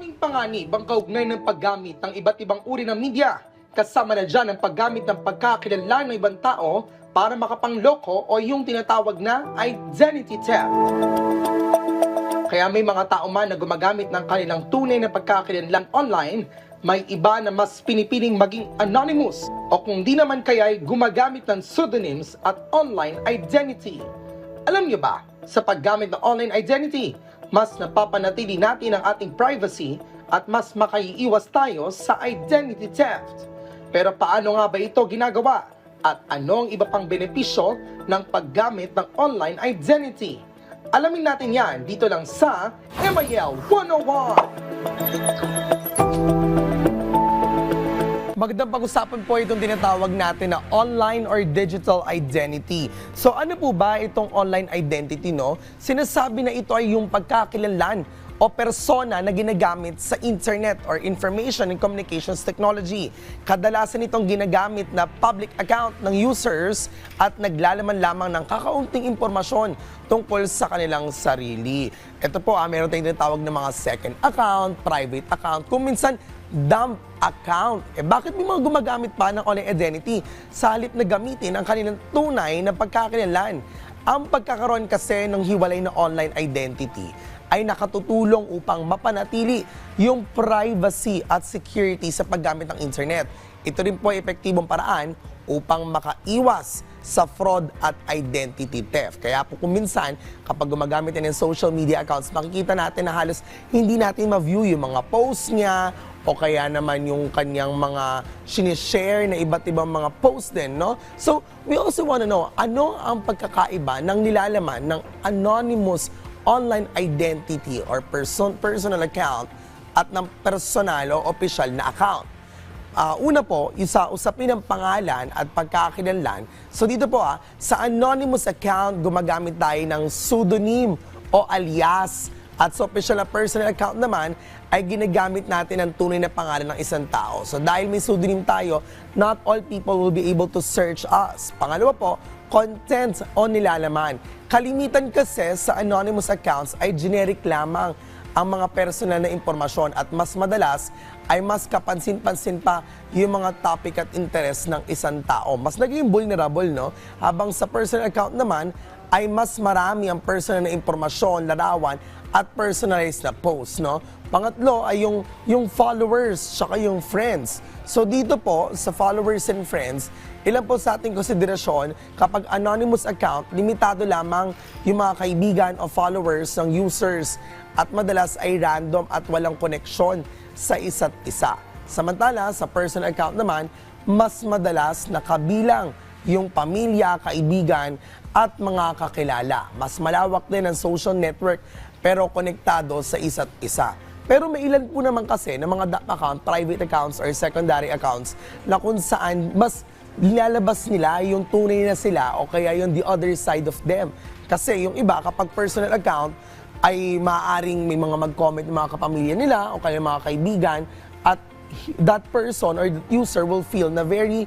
Maraming panganib ang kaugnay ng paggamit ng iba't ibang uri ng media. Kasama na dyan ang paggamit ng pagkakilala ng ibang tao para makapangloko o yung tinatawag na identity theft. Kaya may mga tao man na gumagamit ng kanilang tunay na pagkakakilanlan online, may iba na mas pinipiling maging anonymous o kung di naman kaya ay gumagamit ng pseudonyms at online identity. Alam niyo ba, sa paggamit ng online identity, mas napapanatili natin ang ating privacy at mas makaiiwas tayo sa identity theft. Pero paano nga ba ito ginagawa? At ano ang iba pang benepisyo ng paggamit ng online identity? Alamin natin yan dito lang sa MIL 101! Magandang pag-usapan po itong tinatawag natin na online or digital identity. So ano po ba itong online identity no? Sinasabi na ito ay yung pagkakilanlan o persona na ginagamit sa internet or information and communications technology. Kadalasan itong ginagamit na public account ng users at naglalaman lamang ng kakaunting impormasyon tungkol sa kanilang sarili. Ito po, ah, meron tayong tinatawag na mga second account, private account, kung minsan dump account. Eh bakit may mga gumagamit pa ng online identity sa na gamitin ang kanilang tunay na pagkakakilanlan? Ang pagkakaroon kasi ng hiwalay na online identity ay nakatutulong upang mapanatili yung privacy at security sa paggamit ng internet. Ito rin po ay epektibong paraan upang makaiwas sa fraud at identity theft. Kaya po kung minsan, kapag gumagamit ng social media accounts, makikita natin na halos hindi natin ma-view yung mga posts niya o kaya naman yung kanyang mga sinishare na iba't ibang mga posts din, no? So, we also want to know, ano ang pagkakaiba ng nilalaman ng anonymous online identity or person, personal account at ng personal o official na account. Ah, una po, yung sa usapin ng pangalan at pagkakakilanlan. So dito po ah, sa anonymous account, gumagamit tayo ng pseudonym o alias. At sa official na personal account naman, ay ginagamit natin ang tunay na pangalan ng isang tao. So dahil may pseudonym tayo, not all people will be able to search us. Pangalawa po, content o nilalaman. Kalimitan kasi sa anonymous accounts ay generic lamang ang mga personal na impormasyon at mas madalas ay mas kapansin-pansin pa yung mga topic at interest ng isang tao. Mas naging vulnerable, no? Habang sa personal account naman, ay mas marami ang personal na impormasyon, larawan, at personalized na post, no? Pangatlo ay yung, yung followers, tsaka yung friends. So dito po, sa followers and friends, ilan po sa ating konsiderasyon, kapag anonymous account, limitado lamang yung mga kaibigan o followers ng users at madalas ay random at walang koneksyon sa isa't isa. Samantala, sa personal account naman, mas madalas nakabilang yung pamilya, kaibigan, at mga kakilala. Mas malawak din ang social network pero konektado sa isa't isa. Pero may ilan po naman kasi ng mga DAP account, private accounts or secondary accounts na kung saan mas nilalabas nila yung tunay na sila o kaya yung the other side of them. Kasi yung iba kapag personal account ay maaaring may mga mag-comment ng mga kapamilya nila o kaya mga kaibigan at that person or the user will feel na very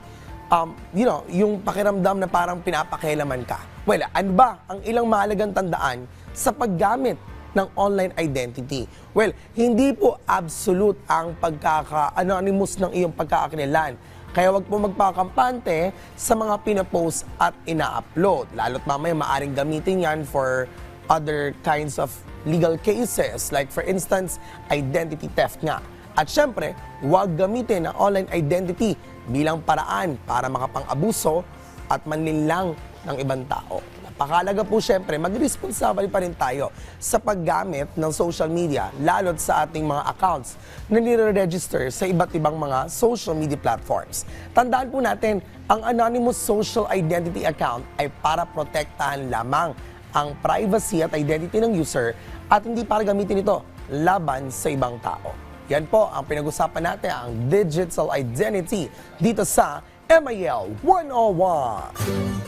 um, you know, yung pakiramdam na parang pinapakialaman ka. Well, ano ba ang ilang mahalagang tandaan sa paggamit ng online identity? Well, hindi po absolute ang pagkaka-anonymous ng iyong pagkakakinilan. Kaya wag po magpakampante sa mga pinapost at ina-upload. Lalo't mamaya maaring gamitin yan for other kinds of legal cases. Like for instance, identity theft nga. At syempre, huwag gamitin ang online identity bilang paraan para makapang-abuso at manlinlang ng ibang tao. Napakalaga po syempre, mag-responsable pa rin tayo sa paggamit ng social media, lalo't sa ating mga accounts na nire-register sa iba't ibang mga social media platforms. Tandaan po natin, ang anonymous social identity account ay para protektahan lamang ang privacy at identity ng user at hindi para gamitin ito laban sa ibang tao. Yan po ang pinag-usapan natin, ang digital identity dito sa MIL 101.